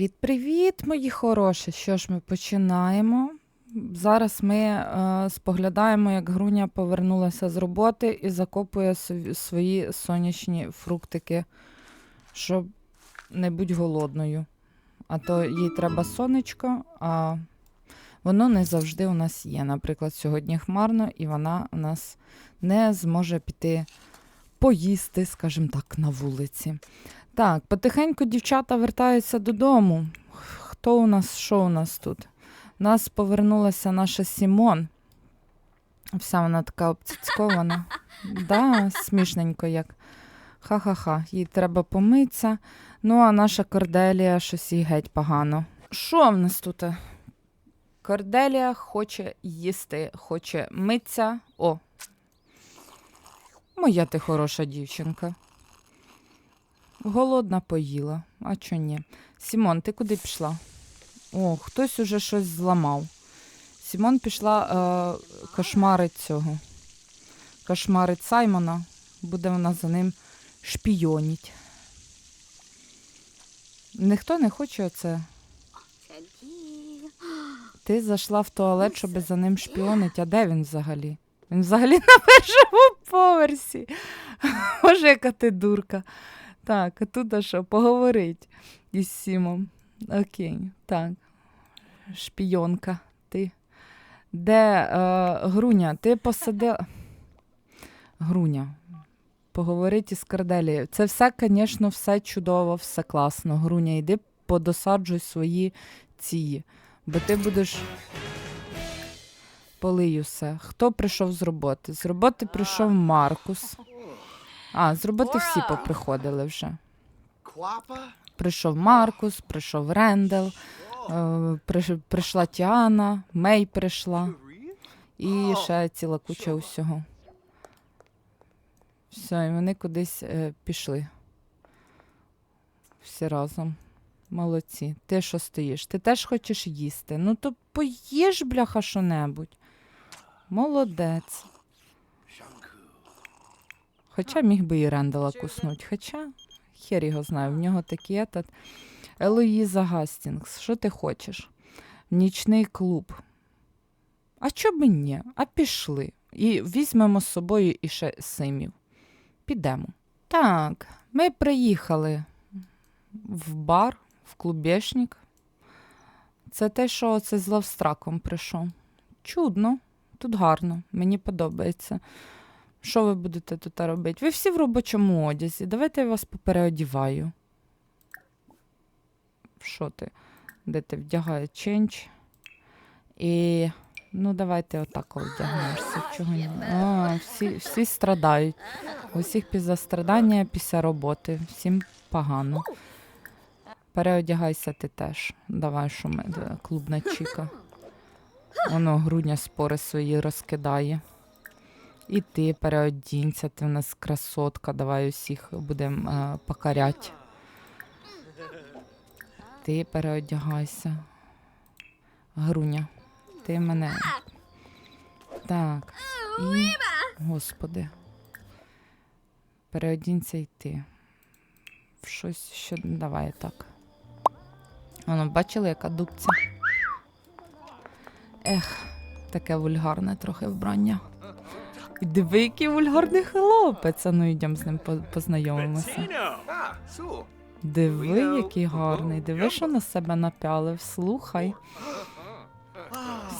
Привіт-привіт, мої хороші. Що ж ми починаємо? Зараз ми е, споглядаємо, як Груня повернулася з роботи і закопує свої сонячні фруктики, щоб не бути голодною. А то їй треба сонечко, а воно не завжди у нас є. Наприклад, сьогодні хмарно, і вона у нас не зможе піти поїсти, скажімо так, на вулиці. Так, потихеньку дівчата вертаються додому. Хто у нас, що у нас тут? У нас повернулася наша Сімон. Вся вона така обцяцькована. Да, смішненько як. Ха-ха-ха, їй треба помитися. Ну, а наша Корделія щось їй геть погано. Що в нас тут? Корделія хоче їсти, хоче митися. О. Моя ти хороша дівчинка. Голодна поїла, а чо ні? Сімон, ти куди пішла? О, хтось уже щось зламав. Сімон пішла е, кошмарить цього. Кошмарить Саймона. Буде вона за ним шпійоніть. Ніхто не хоче оце. Ти зайшла в туалет, щоб за ним шпіонить. А де він взагалі? Він взагалі на першому поверсі. Боже, яка ти дурка. Так, а тут що, поговорить із Сімом. Окей, так. Шпійонка, ти. Де е, Груня, ти посадила. Груня. Поговорити із Карделією. Це все, звісно, все чудово, все класно. Груня, йди подосаджуй свої ці. Бо ти будеш. Полий усе. Хто прийшов з роботи? З роботи прийшов Маркус. А, з роботи всі поприходили вже. Прийшов Маркус, прийшов Рендел, е, прийшла Тіана, Мей прийшла і ще ціла куча усього. Все, і вони кудись е, пішли. Всі разом. Молодці. Ти що стоїш? Ти теж хочеш їсти? Ну то поїж, бляха, що-небудь. Молодець. Хоча міг би і Рендела куснуть. Хоча хер його знає, в нього такий етат. Елоїза Гастінгс, що ти хочеш? Нічний клуб. А чо б ні? А пішли. І візьмемо з собою і ще симів. Підемо. Так, ми приїхали в бар, в клубешник. Це те, що це з лавстраком прийшов. Чудно, тут гарно, мені подобається. Що ви будете тут робити? Ви всі в робочому одязі. Давайте я вас попереодіваю. Що ти? Де ти вдягає ченч? І ну давайте отак одягнешся. Чого ні? А, всі, всі страдають. У всіх після страдання, після роботи. Всім погано. Переодягайся ти теж. Давай, що ми клубна чіка. Воно грудня спори свої розкидає. І ти переодінься, ти в нас красотка, давай усіх будемо е, покорять. Ти переодягайся. Груня, ти мене. Так. І... Господи. Переодінься й ти. В щось що. Давай так. Воно, бачили, яка дубця? Ех, таке вульгарне трохи вбрання. І диви, який вульгарний хлопець. А ну йдемо з ним по- познайомимося. Диви, який гарний. Диви, що на себе напялив. Слухай.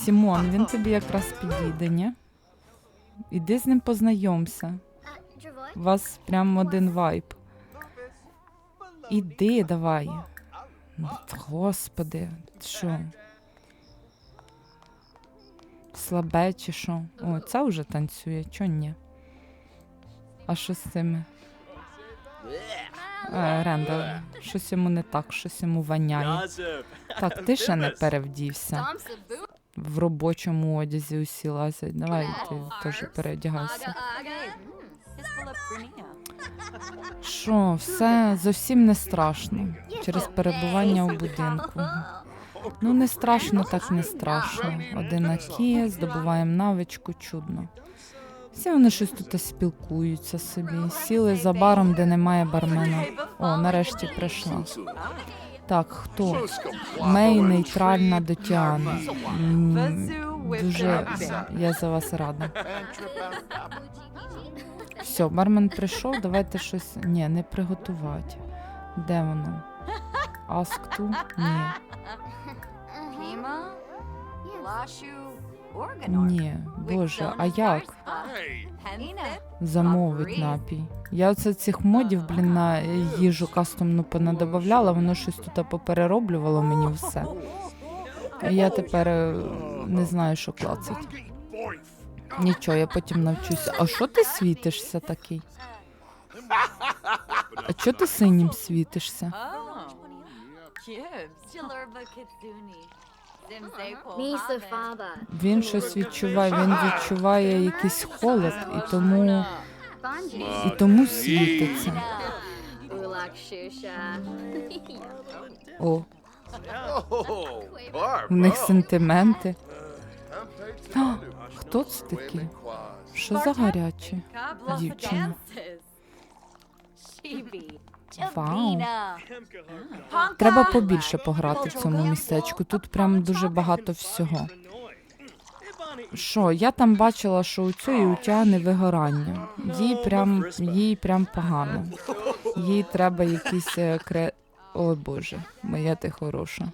Сімон, він тобі якраз підійде, ні? Іди з ним познайомся. У вас прям один вайб. Іди, давай. Господи, що? Слабе чи що? О, це вже танцює, чо ні? А що з цими? Е, щось йому не так, щось йому воняє. Так, ти ще не перевдівся. В робочому одязі усі лазять. Давай ти теж переодягайся. Що, все зовсім не страшно через перебування у будинку. Ну, не страшно, так не страшно. Одинакі, здобуваємо навичку, чудно. Всі вони щось тут спілкуються собі. Сіли за баром, де немає бармена. О, нарешті прийшла. Так, хто? Мей нейтральна до Тіани. Дуже я за вас рада. Все, бармен прийшов, давайте щось. Ні, не приготувати. Де воно? To? Ні. Ні. Боже, а як? Замовить напій. Я оце цих модів, блін, на їжу кастомну понадобавляла, воно щось тут поперероблювало мені все. І я тепер е, не знаю, що клацать. Нічого, я потім навчуся. А що ти світишся такий? А чого ти синім світишся? Він щось відчуває, він відчуває якийсь холод, і тому, і тому світиться. О, Barb. них сентименти. А, Хто це такий? Що за гарячі? Дівчина. Вау. Треба побільше пограти в цьому містечку. Тут прям дуже багато всього. Що, я там бачила, що у цієї утяни вигорання. Їй прям, їй прям погано. Їй треба якісь е, кре. Ой Боже, моя ти хороша.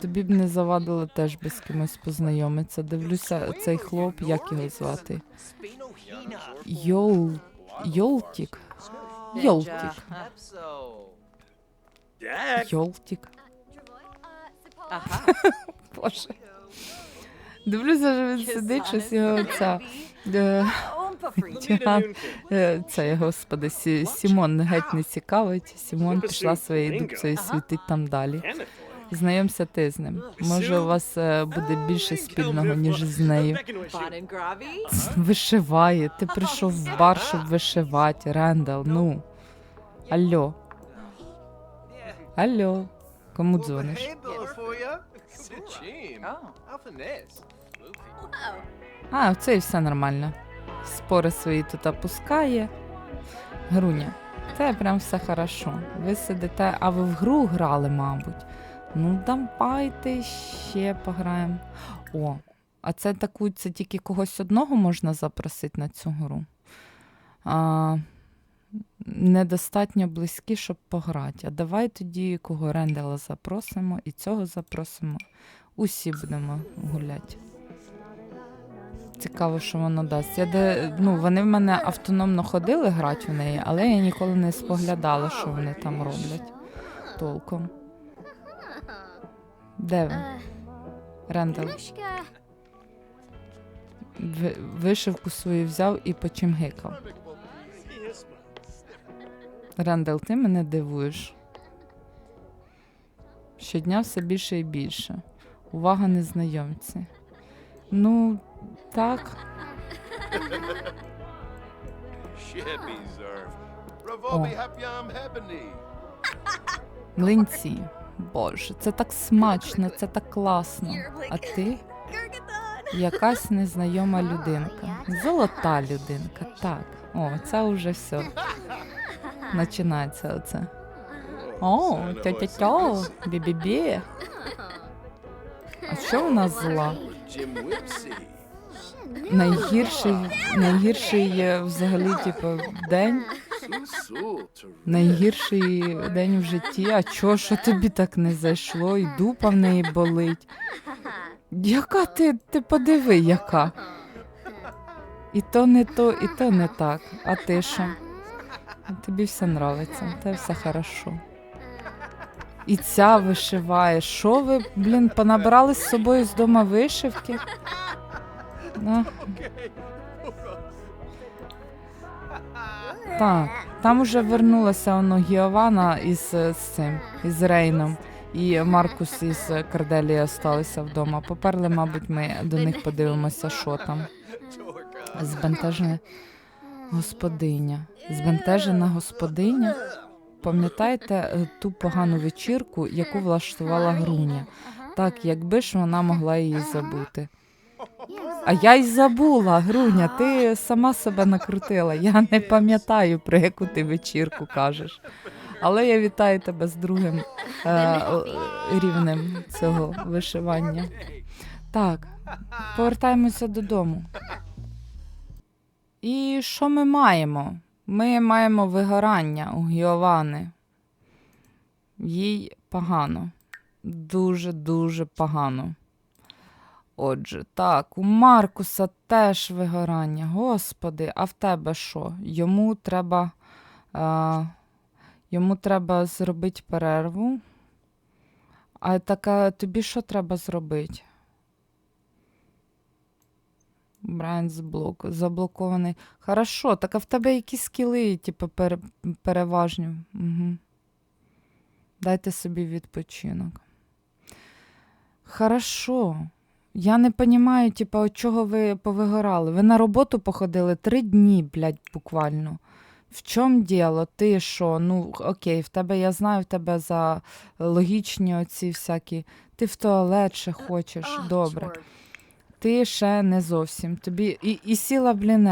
Тобі б не завадило теж би з кимось познайомитися. Дивлюся, цей хлоп, як його звати? Йол. Йолтік. Йолтік. Aha. Боже. Дивлюся, що він сидить, щось його ця. е. Тяган, е, це, господи, Сімон геть не цікавить. Сімон пішла своєю дупцею світить там далі. Знайомся ти з ним. Може, у вас е, буде більше спільного, ніж з нею. Вишиває. Ти прийшов в бар, щоб вишивати. Рендал, ну. Алло. Алло. Кому дзвониш? А, це і все нормально. Спори свої тут опускає. Груня. Це прям все хорошо. Ви сидите, а ви в гру грали, мабуть. Ну, давайте ще пограємо. О, а це таку, це тільки когось одного можна запросити на цю гру. А, недостатньо близькі, щоб пограти. А давай тоді кого Рендела запросимо і цього запросимо. Усі будемо гуляти. Цікаво, що воно дасть. Я де, ну, вони в мене автономно ходили грати в неї, але я ніколи не споглядала, що вони там роблять толком. Де ви? Нушка. ви- вишивку свою взяв і почимгикав. Рендел, ти мене дивуєш. Щодня все більше і більше. Увага незнайомці. Ну, так. Zerf. Hebony. Млинці. Боже, це так смачно, це так класно. А ти якась незнайома людинка. Золота людинка, так. О, це вже все. Починається оце. О, тьо-тьо-тьо, бі-бі-бі. А що нас зла? Найгірший, найгірший е, взагалі, типу, день. Найгірший день в житті. А чого, що тобі так не зайшло? І дупа в неї болить. Яка ти, ти подиви, яка? І то не то, і то не так. А ти що? Тобі все нравиться, те все хорошо. І ця вишиває. Що ви, блін, понабрали з собою з дома вишивки? А. Так, там уже вернулася воно Гіована із, е, з цим, із Рейном. І Маркус із Карделії залишилися вдома. Поперли, мабуть, ми до них подивимося, що там. Збентежена господиня. Збентежена господиня. Пам'ятаєте е, ту погану вечірку, яку влаштувала Груня? Так, якби ж вона могла її забути. А я й забула, Груня, ти сама себе накрутила. Я не пам'ятаю, про яку ти вечірку кажеш. Але я вітаю тебе з другим е, рівнем цього вишивання. Так, повертаємося додому. І що ми маємо? Ми маємо вигорання у Гіовани. Їй погано. Дуже-дуже погано. Отже, так, у Маркуса теж вигорання. Господи, а в тебе що? Йому треба, а, йому треба зробити перерву. А така тобі що треба зробити? Брайан блок заблокований. Хорошо, так а в тебе якісь скіли, типу, пере, переважні. Угу. Дайте собі відпочинок. Хорошо. Я не розумію, типу, от чого ви повигорали. Ви на роботу походили три дні, блядь, буквально. В чому діло? Ти що? Ну, окей, в тебе я знаю, в тебе за логічні оці всякі. Ти в туалет ще хочеш. Добре. Ти ще не зовсім. Тобі і, і сіла, блін,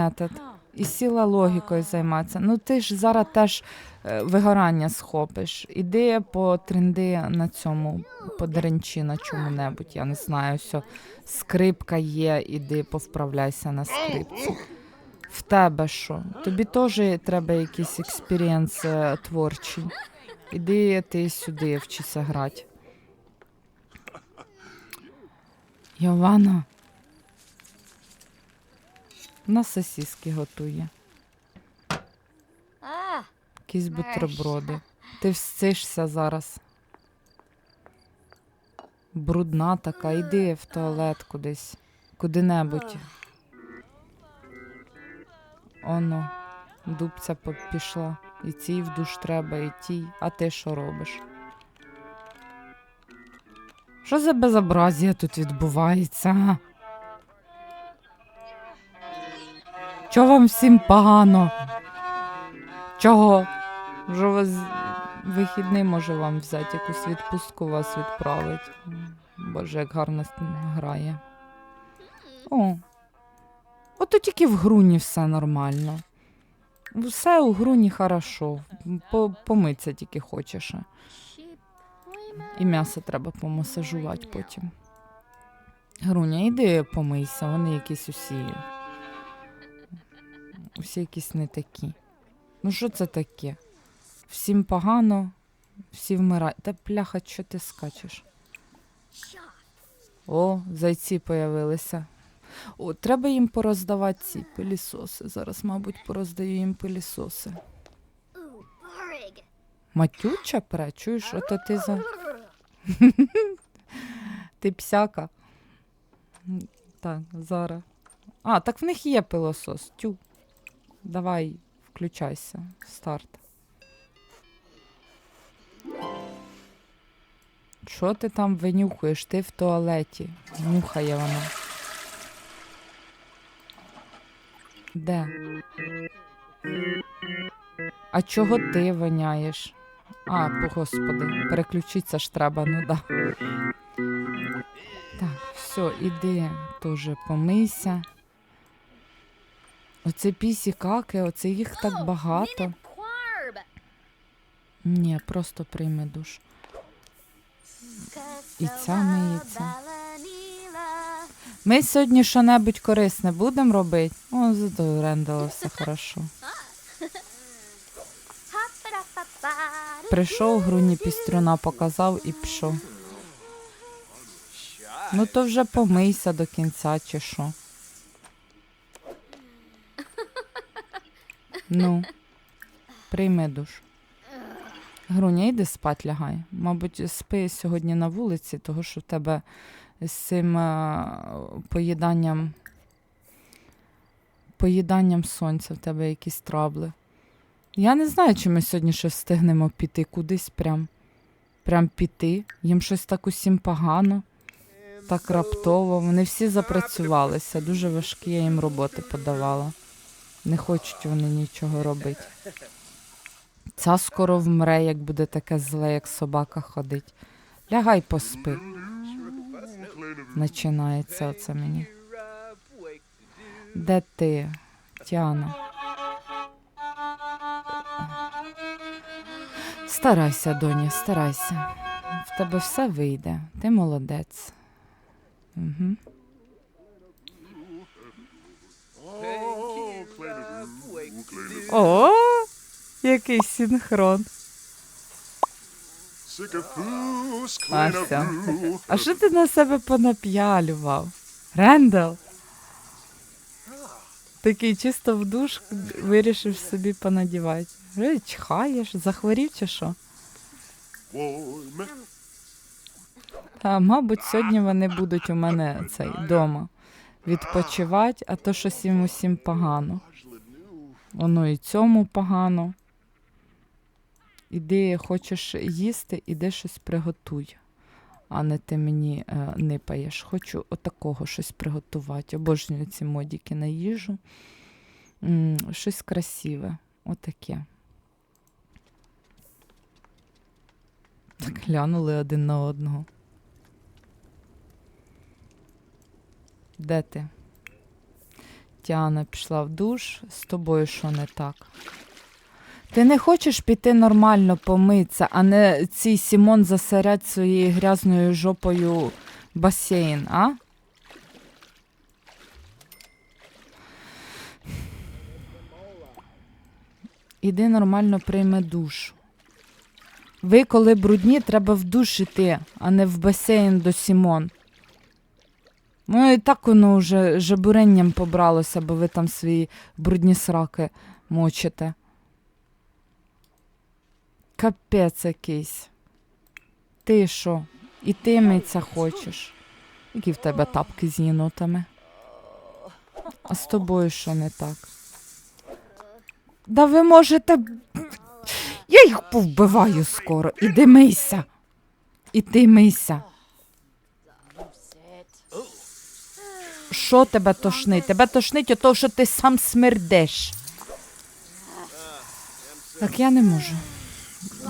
і сіла логікою займатися. Ну ти ж зараз теж е, вигорання схопиш. Іди по тренди на цьому, подренчи на чому-небудь, я не знаю, все. Скрипка є, іди повправляйся на скрипці. В тебе що? Тобі теж треба якийсь експірієнс е, творчий. Іди ти сюди, вчися грати. Йована. На сосиски готує. Якісь бутерброди. Ти всишся зараз. Брудна така, йди в туалет кудись. Куди-небудь. Оно, дубця пішла. І цій в душ треба, і тій. А ти що робиш? Що за безобразія тут відбувається? Чого вам всім погано? Чого? Вже у вас вихідний може вам взяти, якусь відпустку вас відправить. Боже, як гарно грає. О. Ото тільки в груні все нормально. Все у груні хорошо. По- помиться тільки хочеш. І м'ясо треба помасажувати потім. Груня, іди помийся, вони якісь усі. Усі якісь не такі. Ну що це таке? Всім погано, всі вмирають. Та пляха, що ти скачеш? О, зайці появилися. О, треба їм пороздавати ці пилісоси. Зараз, мабуть, пороздаю їм пилісоси. Матюча пре, чуєш, ото ти за. Ти псяка. Так, зараз. А, так в них є пилосос. Тю. Давай, включайся. Старт. Що ти там винюхуєш? Ти в туалеті. Нюхає вона. Де? А чого ти воняєш? А, по господи, переключитися ж треба, ну да. Так, все, іди теж помийся. Оце пісі каки, оце їх так багато. Ні, просто прийми душ. І ця миється. Ми сьогодні що-небудь корисне будемо робити? О, зато Рендала все хорошо. Прийшов, груні пістрюна показав і пішов. Ну то вже помийся до кінця, чи що. Ну, прийми душ. Груня, йди спать лягай. Мабуть, спи сьогодні на вулиці, того що в тебе з цим е, поїданням. Поїданням сонця в тебе якісь трабли. Я не знаю, чи ми сьогодні ще встигнемо піти кудись прям. Прям піти. Їм щось так усім погано, так раптово. Вони всі запрацювалися. Дуже важкі я їм роботи подавала. Не хочуть вони нічого робити. Ця скоро вмре, як буде таке зле, як собака ходить. Лягай поспи. Починається оце мені. Де ти, Тяна? Старайся, доня, старайся. В тебе все вийде. Ти молодець. Угу. О, який синхрон. Ася. А що ти на себе понап'ялював? Рендел? Такий чисто в душ вирішив собі понадівати. Чхаєш, захворів чи що? Та, мабуть, сьогодні вони будуть у мене цей дома відпочивати, а то щось їм усім погано. Воно і цьому погано. Іди, хочеш їсти, іди щось приготуй. А не ти мені е, нипаєш. Хочу отакого щось приготувати. Обожнюю ці модіки на їжу. М, щось красиве. Отаке. Так глянули один на одного. Де ти? Тіана пішла в душ. З тобою що не так? Ти не хочеш піти нормально помитися, а не цей Сімон засорять своєю грязною жопою басейн, а? Іди нормально прийми душ. Ви, коли брудні, треба в душ іти, а не в басейн до Сімон. Ну і так воно вже жабуренням побралося, бо ви там свої брудні сраки мочите. Капець якийсь. Ти що? І ти митися хочеш? Які в тебе тапки з єнотами? А з тобою що не так? Да ви можете. Я їх повбиваю скоро. Іди мийся. Іди мийся. Що тебе тошнить? Тебе тошнить ото, що ти сам смердеш. Так я не можу.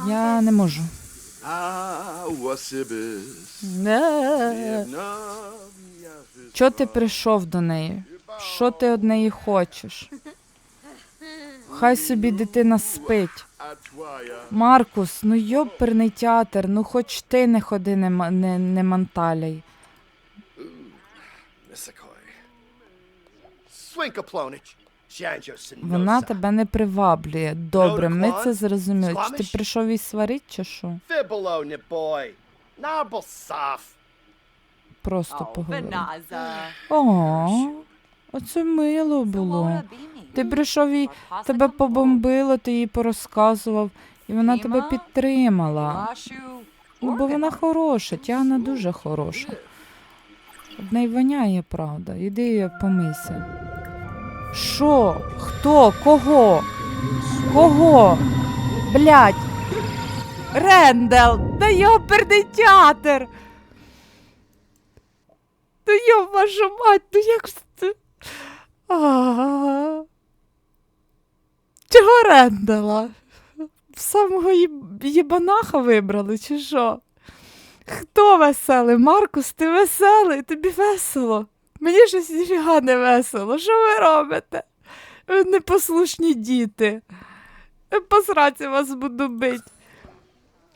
Я не можу. Не. Чого ти прийшов до неї? Що ти від неї хочеш? Хай собі дитина спить. Маркус, ну йоперний театр, ну хоч ти не ходи, не, не, не манталяй. Nisakoi. Swinkaplonich. Вона тебе не приваблює. Добре, ми це зрозуміли. Чи ти прийшов її сварити, чи що? Просто. Vanaza. О, оце мило було. Ти прийшов і тебе побомбило, ти їй порозказував, і вона тебе підтримала. Ну, бо вона хороша, Тяна дуже хороша. Одне й воняє, правда. Іди помийся. Що? Хто? Кого? Кого? Блять. Рендел! Да йоперний театр! Ну йоб вашу мать, ну як? А. Чого Рендела? Самого їбанаха вибрали, чи що? Хто веселий? Маркус, ти веселий, тобі весело. Мені щось ніфіга не весело. Що ви робите? Ви непослушні діти. Я вас буду бити.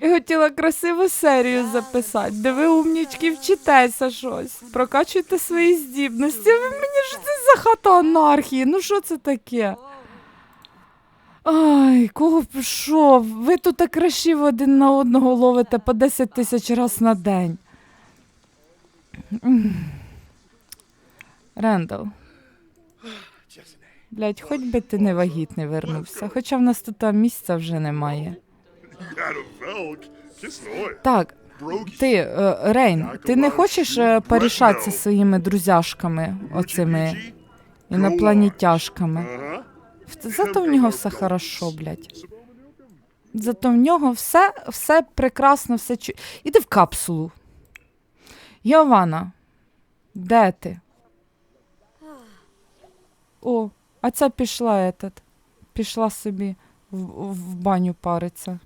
Я хотіла красиву серію записати, де ви умнічки вчитеся щось. Прокачуйте свої здібності. Ви мені що це за хата анархії? Ну що це таке? Ай, кого пішов? Ви тут так крашів один на одного ловите по 10 тисяч раз на день. Рендал, блядь, хоч би ти не вагітний вернувся, хоча в нас тут місця вже немає. Так, ти, е, Рейн, ти не хочеш е, порішатися своїми друзяшками, оцими інопланетяшками? Зато в нього все хорошо, блядь. Зато в нього все, все прекрасно, все чу. Іди в капсулу. Йована, де ти? О, а ця пішла этот. Пішла собі в, в баню париться.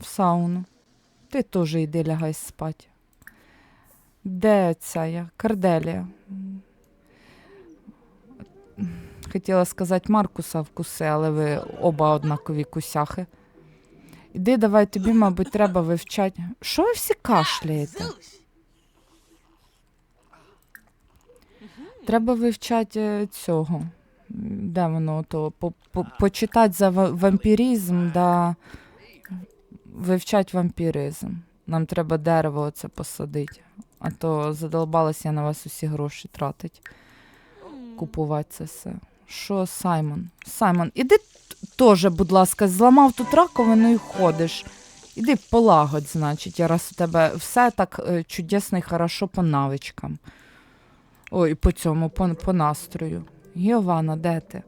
В сауну. Ти теж йди лягай спать. Де ця я? Карделія. Хотіла сказати Маркуса вкуси, але ви оба однакові кусяхи. Іди, давай, тобі, мабуть, треба вивчати. Що ви всі кашляєте? Треба вивчати е, цього. Де воно то? По, по, почитати за ва- вампіризм, да вивчати вампіризм. Нам треба дерево оце посадити. А то задолбалась я на вас усі гроші тратить. Купувати це все. Що, Саймон? Саймон, іди теж, будь ласка, зламав тут раковину і ходиш. Іди полагодь, значить, раз у тебе все так е, чудесно і хорошо по навичкам. Ой, по цьому, по, по настрою. Гіована, де ти?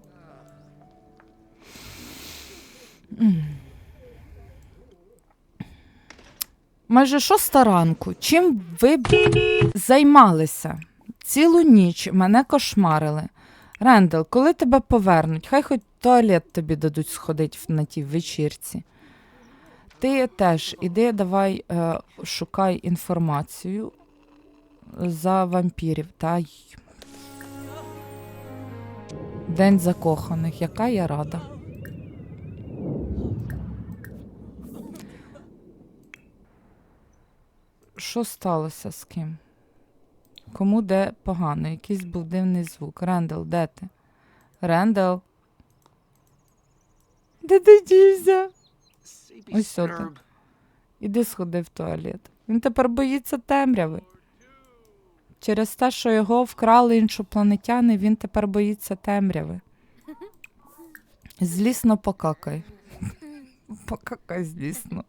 Майже шоста ранку. Чим ви займалися? Цілу ніч мене кошмарили. Рендел, коли тебе повернуть, хай хоч туалет тобі дадуть сходити на тій вечірці. Ти теж іди, давай е, шукай інформацію за вампірів. Та й... День закоханих. Яка я рада. Що сталося з ким? Кому де погано? Якийсь був дивний звук. Рендел, де ти? Рендел? Де ти дівся? Ось сюди. Іди сходи в туалет. Він тепер боїться темряви. Через те, що його вкрали іншопланетяни, він тепер боїться темряви. Злісно покакай. Покакай злісно.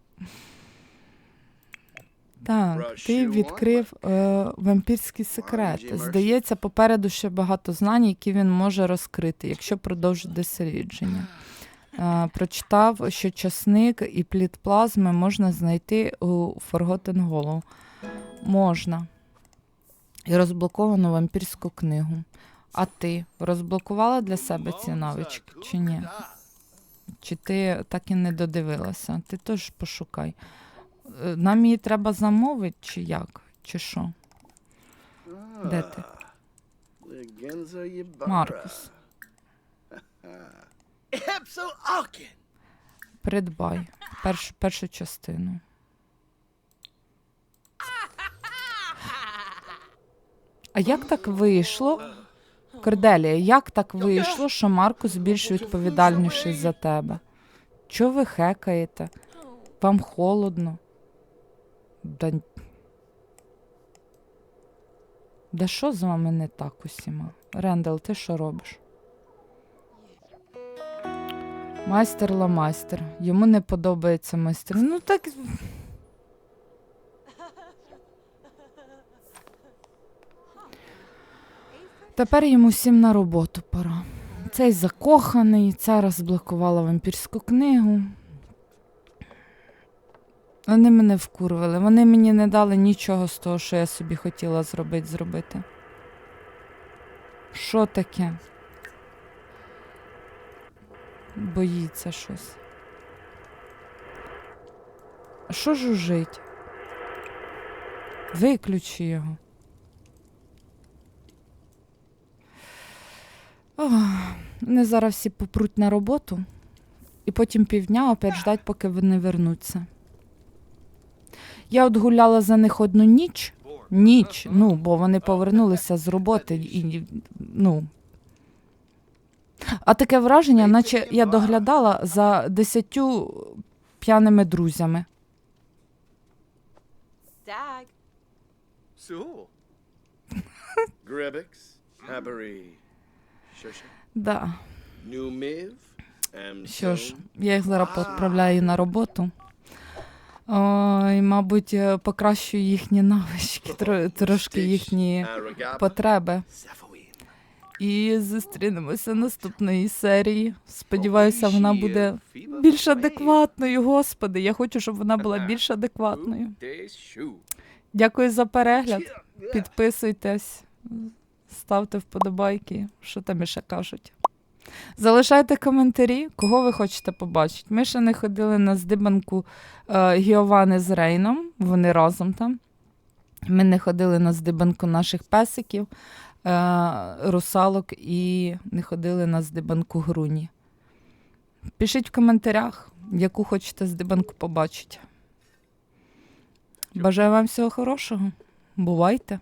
Так, ти відкрив е, вампірські секрети. Здається, попереду ще багато знань, які він може розкрити, якщо продовжить дослідження. Е, прочитав, що часник і плід плазми можна знайти у Forgotten Hollow. Можна. І розблоковано вампірську книгу. А ти розблокувала для себе ці навички чи ні? Чи ти так і не додивилася? Ти теж пошукай. Е, Нам її треба замовити, чи як? Чи що? Де ти? Маркус. Придбай першу, першу частину. А як так вийшло? Корделія, як так вийшло, що Маркус більш відповідальніший за тебе? Чого ви хекаєте? Вам холодно? Да... Да що з вами не так усіма? Рендел, ти що робиш? Майстер ламайстер. Йому не подобається майстер. Ну так. Тепер йому всім на роботу пора. Цей закоханий, ця розблокувала вампірську книгу. Вони мене вкурвили. Вони мені не дали нічого з того, що я собі хотіла зробити, зробити. Що таке? Боїться щось. А що жужить? Виключи його. Ох, вони зараз всі попруть на роботу і потім півдня опять ждать, поки вони вернуться. Я от гуляла за них одну ніч. Ніч, ну, бо вони повернулися з роботи і ну. А таке враження, наче я доглядала за десятью п'яними друзями. Dag. So. Да. Що ж, я їх зараз відправляю на роботу. Ой, мабуть, е, покращую їхні навички, трошки їхні потреби. І зустрінемося наступної серії. Сподіваюся, вона буде більш адекватною. Господи, я хочу, щоб вона була більш адекватною. Дякую за перегляд. Підписуйтесь, ставте вподобайки, що там іще кажуть. Залишайте коментарі, кого ви хочете побачити. Ми ще не ходили на здибанку е, Гіовани з Рейном, вони разом там. Ми не ходили на здибанку наших песиків, е, русалок і не ходили на здибанку груні. Пишіть в коментарях, яку хочете здибанку побачити. Бажаю вам всього хорошого. Бувайте!